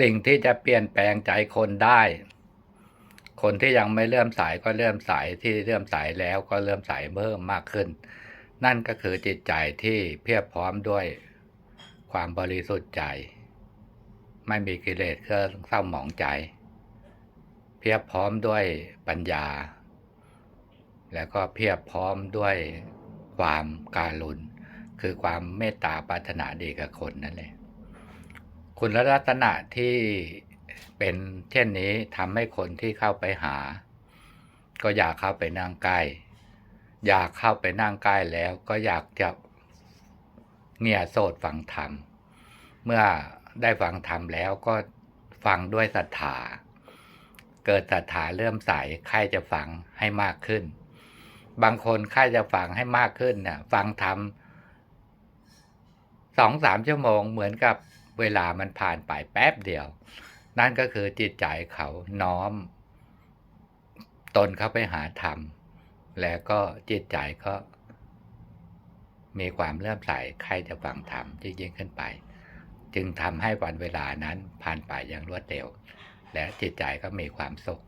สิ่งที่จะเปลี่ยนแปลงใจคนได้ คนที่ยังไม่เริ่อมสายก็เริ่อมสายที่เริ่อมสายแล้วก็เริ่อมสายเพิ่มมากขึ้น นั่นก็คือจิตใจที่เพียบพร้อมด้วยความบริสุทธิ์ใจ ไม่มีกิเลสเครื่องเศร้าหมองใจ เพียบพร้อมด้วยปัญญา แล้วก็เพียบพร้อมด้วยความการุณคือความเมตตาปรารถนาดีกับคนนั่นแหละ คุณลักษณะที่เป็นเช่นนี้ทำให้คนที่เข้าไปหา ก็อยากเข้าไปนั่งใกล้อยากเข้าไปนั่งใกล้แล้วก็อยากจะเงียโสดฟังธรรม เมื่อได้ฟังธรรมแล้วก็ฟังด้วยศรัทธา เกิดศรัทธาเริ่มใสใครจะฟังให้มากขึ้น บางคนใครจะฟังให้มากขึ้นเนี่ยฟังธรรมสองสามชั่วโมงเหมือนกับ เวลามันผ่านไปแป๊บเดียว นั่นก็คือจิตใจเขาน้อม ตนเข้าไปหาธรรม แล้วก็จิตใจก็ มีความเลื่อมใสใครจะฟังธรรมยิ่งยิ่งขึ้นไป จึงทำให้วันเวลานั้นผ่านไปอย่างรวดเร็ว และจิตใจก็มีความสุข